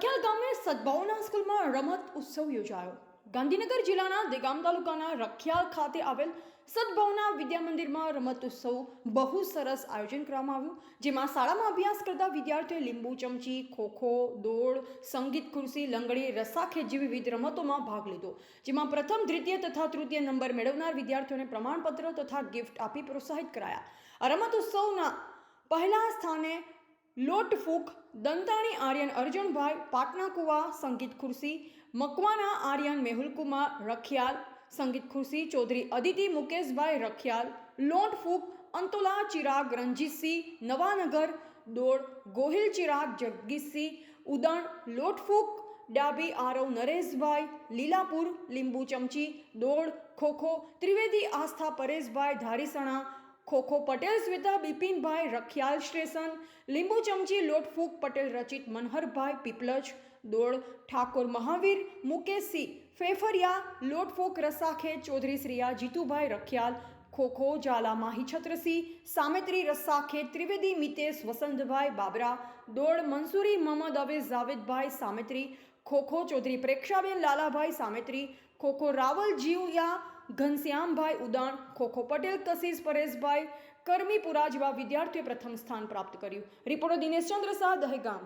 રખિયાલ ગામે સદભાવના સ્કૂલમાં રમત ઉત્સવ યોજાયો. ગાંધીનગર જિલ્લાના દેગામ તાલુકાના રખિયાલ ખાતે આવેલ સદભાવના વિદ્યા મંદિરમાં રમત ઉત્સવ બહુ સરસ આયોજન કરવામાં આવ્યું, જેમાં શાળામાં અભ્યાસ કરતા વિદ્યાર્થીઓએ લીંબુ ચમચી, ખોખો, દોડ, સંગીત ખુરશી, લંગડી રસાખેત જેવી વિવિધ રમતોમાં ભાગ લીધો. જેમાં પ્રથમ, દ્વિતીય તથા તૃતીય નંબર મેળવનાર વિદ્યાર્થીઓને પ્રમાણપત્ર તથા ગિફ્ટ આપી પ્રોત્સાહિત કરાયા. આ રમત ઉત્સવના પહેલા સ્થાને લોટ ફૂક, દંતાણી આર્યન અર્જુનભાઈ પાટનાકુવા સંગીત ખુરશી, મકવાના આર્યન મેહુલકુમાર, રખિયાલ, સંગીત ખુરશી, ચૌધરી અદિતિ મુકેશભાઈ, રખિયાલ, લોટ ફૂક, અંતોલા ચિરાગ રણજીતસિંહ નવાનગર, દોડ ગોહિલ ચિરાગ જગદીશસિંહ, ઉદણ લોટફૂક ડાબી આરવ નરેશભાઈ, લીલાપુર લીંબુ ચમચી, દોડ ખોખો ત્રિવેદી આસ્થા પરેશભાઈ ધારીસણા ખોખો પટેલ સ્વેતા બિપિનભાઈ, રખિયાલ સ્ટેશન, લીંબુ ચમચી, લોટફૂક પટેલ રચિત, મનહરભાઈ, પીપલજ, દોડ, ઠાકોર મહાવીર, મુકેશસિંહ, ફેફરિયા, લોટફૂક રસાખે ચૌધરી શ્રીયા, જીતુભાઈ રખિયાલ, ખોખો, ઝાલા, માહી છત્રસિંહ, સામેત્રી રસાખે ત્રિવેદી મિતેશ, વસંતભાઈ બાબરા, દોડ, મંસૂરી મોહમ્મદ અવેઝ જાવેદભાઈ સામેત્રી, ખોખો, ચૌધરી પ્રેક્ષાબેન, લાલાભાઈ સામેત્રી, ખોખો, રાવલ જીવયા ઘનશ્યામભાઈ ઉદાણ, ખોખો પટેલ કશીશ પરેશભાઈ, કરમીપુરા જેવા વિદ્યાર્થીઓએ પ્રથમ સ્થાન પ્રાપ્ત કર્યું. રિપોર્ટર દિનેશચંદ્ર શાહ, દહેગામ.